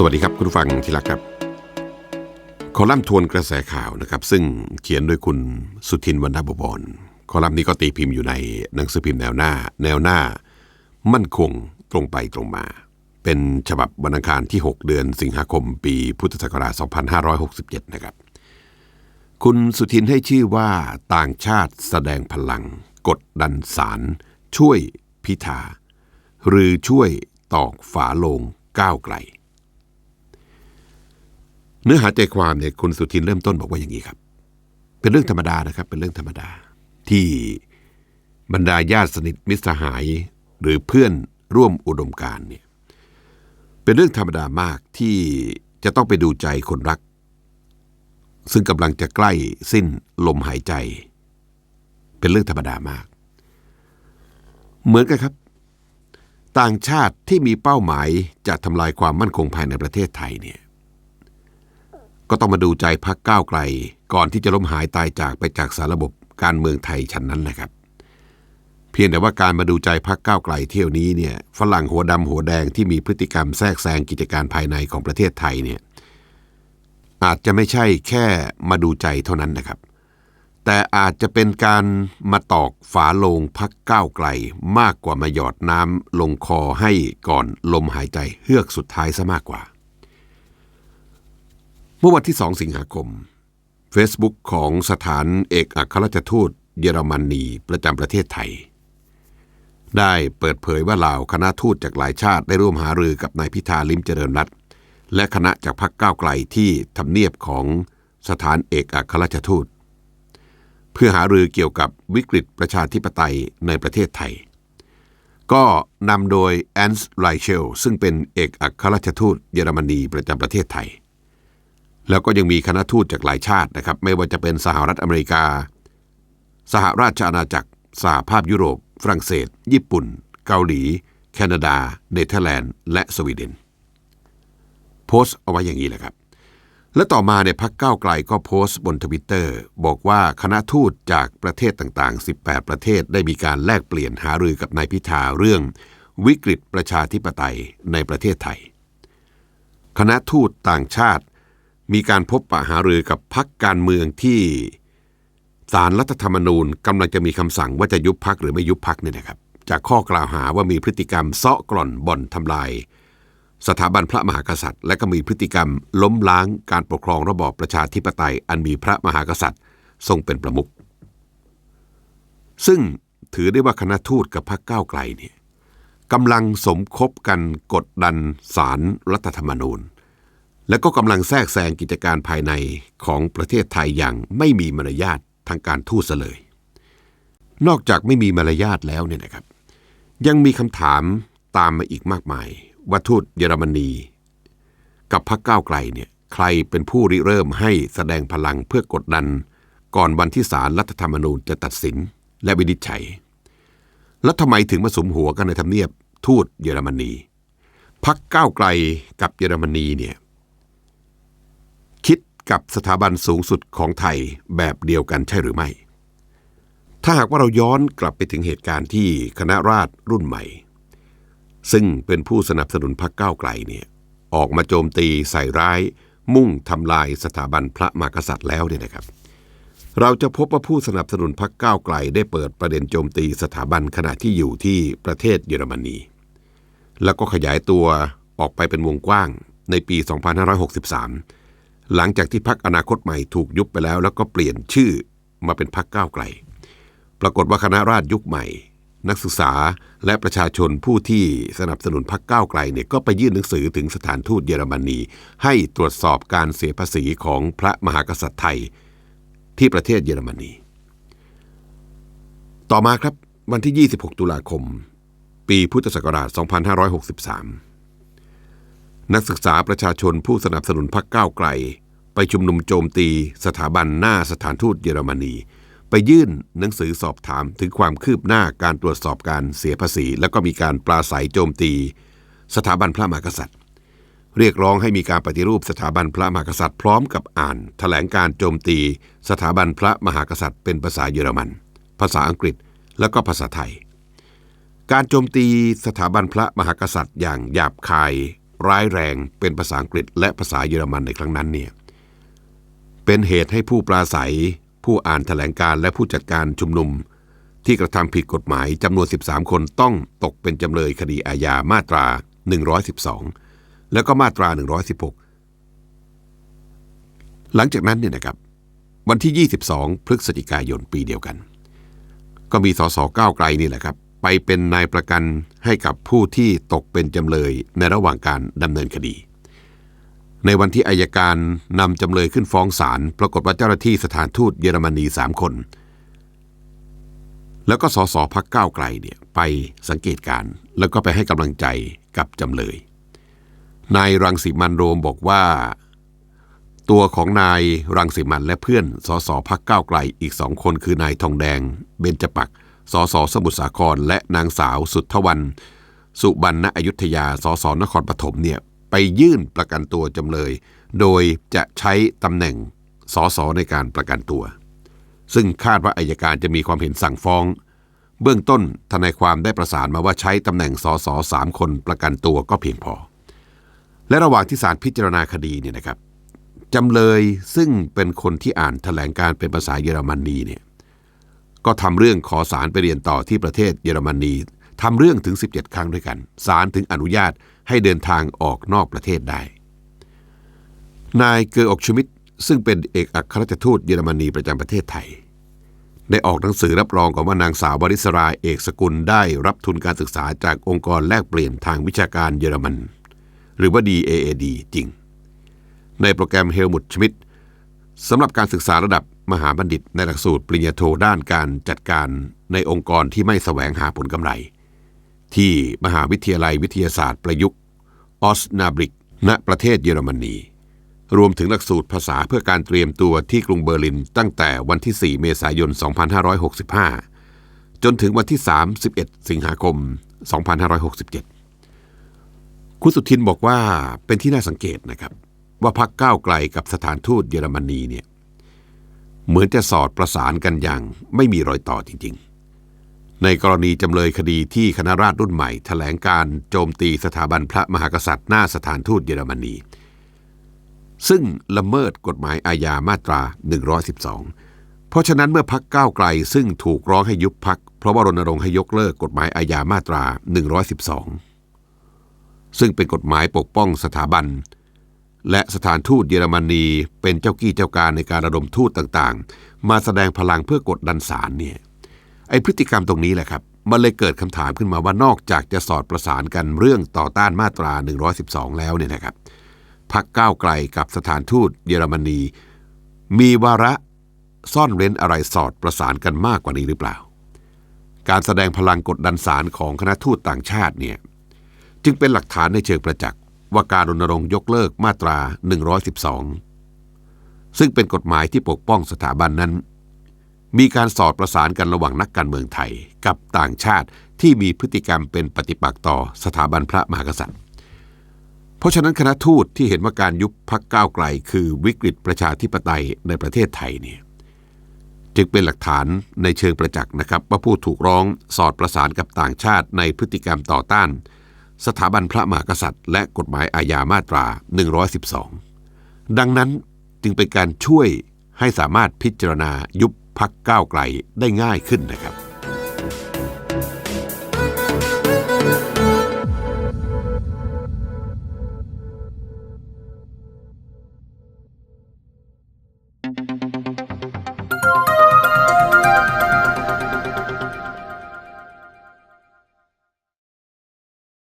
สวัสดีครับคุณฟังที่รักครับ คอลัมน์ทวนกระแสข่าวนะครับ ซึ่งเขียนโดยคุณสุทินวรรณบุบรคอลัมน์นี้ก็ตีพิมพ์อยู่ในหนังสือพิมพ์แนวหน้า แนวหน้า มั่นคงตรงไปตรงมา เป็นฉบับวันอังคารที่ 6 เดือนสิงหาคม ปีพุทธศักราช 2567 นะครับ คุณสุทินให้ชื่อว่าต่างชาติแสดงพลัง กดดันสารช่วยพิธาหรือช่วยตอกฝาโลงก้าวไกล เนื้อหาใจความเนี่ยคุณสุทินเริ่มต้นบอกว่าอย่างนี้ครับ เป็นเรื่องธรรมดานะครับ เป็นเรื่องธรรมดา ที่บรรดาญาติสนิทมิตรสหาย หรือเพื่อนร่วมอุดมการเนี่ยเป็นเรื่องธรรมดามากที่จะต้องไปดูใจคนรัก ซึ่งกำลังจะใกล้สิ้นลมหายใจ เป็นเรื่องธรรมดามาก เหมือนกันครับ ต่างชาติที่มีเป้าหมายจะทำลายความมั่นคงภายในประเทศไทยเนี่ย ก็ต้องมาดูใจพักก้าวไกล ก่อนที่จะล้มหายตายจากไปจากสารระบบการเมืองไทยฉันนั้นแหละครับ เพียงแต่ว่าการมาดูใจพักก้าวไกลเที่ยวนี้เนี่ยฝรั่งหัวดำหัวแดงที่มีพฤติกรรมแทรกแซงกิจการภายในของประเทศไทยเนี่ยอาจจะไม่ใช่แค่มาดูใจเท่านั้นนะครับ แต่อาจจะเป็นการมาตอกฝาโลงพักก้าวไกลมากกว่ามาหยอดน้ำลงคอให้ก่อนลมหายใจเฮือกสุดท้ายซะมากกว่า เมื่อวันที่ 2 สิงหาคม Facebook ของสถานเอกอัครราชทูตเยอรมนีประจำประเทศไทย ได้เปิดเผยว่าเหล่าคณะทูตจากหลายชาติได้ร่วมหารือกับนายพิธาลิมเจริญรัตน์และคณะจากพรรคก้าวไกลที่ทำเนียบของสถานเอกอัครราชทูต เพื่อหารือเกี่ยวกับวิกฤตประชาธิปไตยในประเทศไทย ก็นำโดยแอนส์ไลเชลซึ่งเป็นเอกอัครราชทูตเยอรมนีประจำประเทศไทย แล้วก็ยังมีคณะทูตจากหลายชาตินะครับ ไม่ว่าจะเป็นสหรัฐอเมริกา สหราชอาณาจักร สหภาพยุโรป ฝรั่งเศส ญี่ปุ่น เกาหลี แคนาดา เนเธอร์แลนด์ และสวีเดน โพสต์เอาไว้อย่างนี้แหละครับ และต่อมาเนี่ยพักก้าวไกลก็โพสต์บนทวิตเตอร์บอกว่าคณะทูตจากประเทศต่างๆ 18 ประเทศได้มีการแลกเปลี่ยนหารือกับนายพิธาเรื่อง วิกฤตประชาธิปไตยในประเทศไทยคณะทูตต่างชาติ มีการพบปะหารือกับพักการเมืองที่ศาลรัฐธรรมนูญกำลังจะมีคำสั่งว่าจะยุบพักหรือไม่ยุบพักเนี่ยนะครับ จากข้อกล่าวหาว่ามีพฤติกรรมเซาะกล่อนบ่อนทำลาย สถาบันพระมหากษัตริย์ และก็มีพฤติกรรมล้มล้างการปกครองระบอบประชาธิปไตย อันมีพระมหากษัตริย์ทรงเป็นประมุขซึ่งถือได้ว่าคณะทูตกับพรรคก้าวไกลเนี่ยกำลังสมคบกันกดดันศารรัฐธรรมนูญ และก็กำลังแทรกแซงกิจการภายในของประเทศไทยอย่างไม่มีมารยาททางการทูตเลย นอกจากไม่มีมารยาทแล้วเนี่ยนะครับ ยังมีคำถามตามมาอีกมากมาย ว่าทูตเยอรมนี กับพรรคก้าวไกลเนี่ยใครเป็นผู้ริเริ่มให้แสดงพลังเพื่อกดดัน ก่อนวันที่ศาลรัฐธรรมนูญจะตัดสินและวินิจฉัย แล้วทำไมถึงมาสมหัวกันในทำเนียบทูตเยอรมนีพักก้าวไกลกับเยอรมนีเนี่ย กับสถาบันสูงสุดของไทยแบบเดียวกันใช่หรือไม่ ถ้าหากว่าเราย้อนกลับไปถึงเหตุการณ์ที่คณะราษฎรรุ่นใหม่ ซึ่งเป็นผู้สนับสนุนพรรคก้าวไกลเนี่ยออกมาโจมตีใส่ร้าย มุ่งทำลายสถาบันพระมหากษัตริย์แล้วเนี่ยนะครับ เราจะพบว่าผู้สนับสนุนพรรคก้าวไกลได้เปิดประเด็นโจมตีสถาบันขณะที่อยู่ที่ประเทศเยอรมนี แล้วก็ขยายตัวออกไปเป็นวงกว้างในปี 2563 หลังจากที่พรรคอนาคตใหม่ถูกยุบไปแล้ว แล้วก็เปลี่ยนชื่อมาเป็นพรรคก้าวไกล ปรากฏว่าคณะราษฎรยุคใหม่ นักศึกษาและประชาชนผู้ที่สนับสนุนพรรคก้าวไกลเนี่ยก็ไปยื่นหนังสือถึงสถานทูตเยอรมนี ให้ตรวจสอบการเสียภาษีของพระมหากษัตริย์ไทย ที่ประเทศเยอรมนี ต่อมาครับวันที่ 26 ตุลาคม ปีพุทธศักราช 2563 นักศึกษาประชาชนผู้สนับสนุนพรรคก้าวไกล ไปชุมนุมโจมตีสถาบันหน้าสถานทูตเยอรมนี ไปยื่นหนังสือสอบถามถึงความคืบหน้าการตรวจสอบการเสียภาษี แล้วก็มีการปราศัยโจมตี สถาบันพระมหากษัตริย์ เรียกร้องให้มีการปฏิรูปสถาบันพระมหากษัตริย์พร้อมกับอ่านถแถลงการโจมตี สถาบันพระมหากษัตริย์เป็นภาษาเยอรมัน ภาษาอังกฤษและก็ภาษาไทยการโจมตีสถาบันพระมหากษัตริย์อย่างหยาบคาย ร้ายแรงเป็นภาษาอังกฤษและภาษาเยอรมันในครั้งนั้นเนี่ยเป็นเหตุให้ผู้ปราศัย ผู้อ่านแถลงการและผู้จัดการชุมนุม ที่กระทำผิดกฎหมายจำนวน 13 คนต้องตกเป็นจำเลยคดีอาญามาตรา 112 แล้วก็มาตรา 116 หลังจากนั้นเนี่ยนะครับ วันที่ 22 พฤศจิกายนปีเดียวกัน ก็มีสสก้าวไกลนี่แหละครับ ไปเป็นนายประกันให้กับผู้ที่ตกเป็นจำเลยในระหว่างการดำเนินคดี ในวันที่อายการนำจำเลยขึ้นฟ้องศาลปรากฏว่าเจ้าหน้าที่สถานทูตเยอรมนีสามคน แล้วก็สสพักก้าวไกลเนี่ยไปสังเกตการ แล้วก็ไปให้กำลังใจกับจำเลย นายรังสิมันโรมบอกว่า ตัวของนายรังสิมันและเพื่อนสสพักก้าวไกลอีกสองคนคือนายทองแดงเบญจปักษ สสสมุทรสาคร และนางสาวสุทธวัน สุบรรณอยุธยา สสนครปฐมเนี่ยไปยื่นประกันตัวจำเลย โดยจะใช้ตำแหน่งสสในการประกันตัว ซึ่งคาดว่าอายการจะมีความเห็นสั่งฟ้อง เบื้องต้นทนายความได้ประสานมาว่าใช้ตำแหน่งสสสามคนประกันตัวก็เพียงพอ และระหว่างที่ศาลพิจารณาคดีเนี่ยนะครับจำเลยซึ่งเป็นคนที่อ่านแถลงการเป็นภาษาเยอรมนีเนี่ย ก็ทำเรื่องขอศาลไปเรียนต่อที่ประเทศเยอรมนีทำเรื่องถึง 17 ครั้งด้วยกันศาลถึงอนุญาตให้เดินทางออกนอกประเทศได้ นายเกอร์ออกชมิดซึ่งเป็นเอกอัครราชทูตเยอรมนีประจำประเทศไทย ได้ออกหนังสือรับรองก่อนว่านางสาววริศราเอกสกุลได้รับทุนการศึกษาจากองค์กรแลกเปลี่ยนทางวิชาการเยอรมัน หรือว่า DAAD จริง ในโปรแกรมเฮลมุตชมิดสำหรับการศึกษาระดับ มหาบัณฑิตในหลักสูตรปริญญาโทด้านการจัดการในองค์กรที่ไม่แสวงหาผลกำไร ที่มหาวิทยาลัยวิทยาศาสตร์ประยุกต์ออสนาบริก ณประเทศเยอรมนี รวมถึงหลักสูตรภาษาเพื่อการเตรียมตัวที่กรุงเบอร์ลินตั้งแต่วันที่ 4 เมษายน 2565 จนถึงวันที่ 31 สิงหาคม 2567 คุณสุทินบอกว่าเป็นที่น่าสังเกตนะครับ ว่าพักก้าวไกลกับสถานทูตเยอรมนีเนี่ย เหมือนจะสอดประสานกันอย่างไม่มีรอยต่อจริง ๆ ในกรณีจำเลยคดีที่คณะราษฎรรุ่นใหม่แถลงการโจมตีสถาบันพระมหากษัตริย์หน้าสถานทูตเยอรมนี ซึ่งละเมิดกฎหมายอาญามาตรา 112 เพราะฉะนั้นเมื่อพักก้าวไกลซึ่งถูกร้องให้ยุบพักเพราะว่ารณรงค์ให้ยกเลิกกฎหมายอาญามาตรา 112 ซึ่งเป็นกฎหมายปกป้องสถาบัน และสถานทูตเยอรมนีเป็นเจ้ากี้เจ้าการในการระดมทูตต่างๆ มาแสดงพลังเพื่อกดดันศาลเนี่ยไอพฤติกรรมตรงนี้แหละครับ มันเลยเกิดคำถามขึ้นมาว่านอกจากจะสอดประสานกันเรื่องต่อต้านมาตรา 112 แล้วเนี่ยนะครับพักก้าวไกลกับสถานทูตเยอรมนี มีวาระซ่อนเร้นอะไรสอดประสานกันมากกว่านี้หรือเปล่า การแสดงพลังกดดันศาลของคณะทูตต่างชาติเนี่ยจึงเป็นหลักฐานในเชิงประจักษ์ ว่าการรณรงค์ยกเลิกมาตรา 112 ซึ่งเป็นกฎหมายที่ปกป้องสถาบันนั้น มีการสอดประสานกันระหว่างนักการเมืองไทยกับต่างชาติที่มีพฤติกรรมเป็นปฏิปักษ์ต่อสถาบันพระมหากษัตริย์ เพราะฉะนั้นคณะทูตที่เห็นว่าการยุบพักก้าวไกล คือวิกฤตประชาธิปไตยในประเทศไทยเนี่ยจึงเป็นหลักฐานในเชิงประจักษ์นะครับว่าผู้ถูกร้องสอดประสานกับต่างชาติในพฤติกรรมต่อต้าน สถาบันพระมหากษัตริย์ และกฎหมายอาญามาตรา 112 ดังนั้นจึงเป็นการช่วยให้สามารถพิจารณายุบพักก้าวไกลได้ง่ายขึ้นนะครับ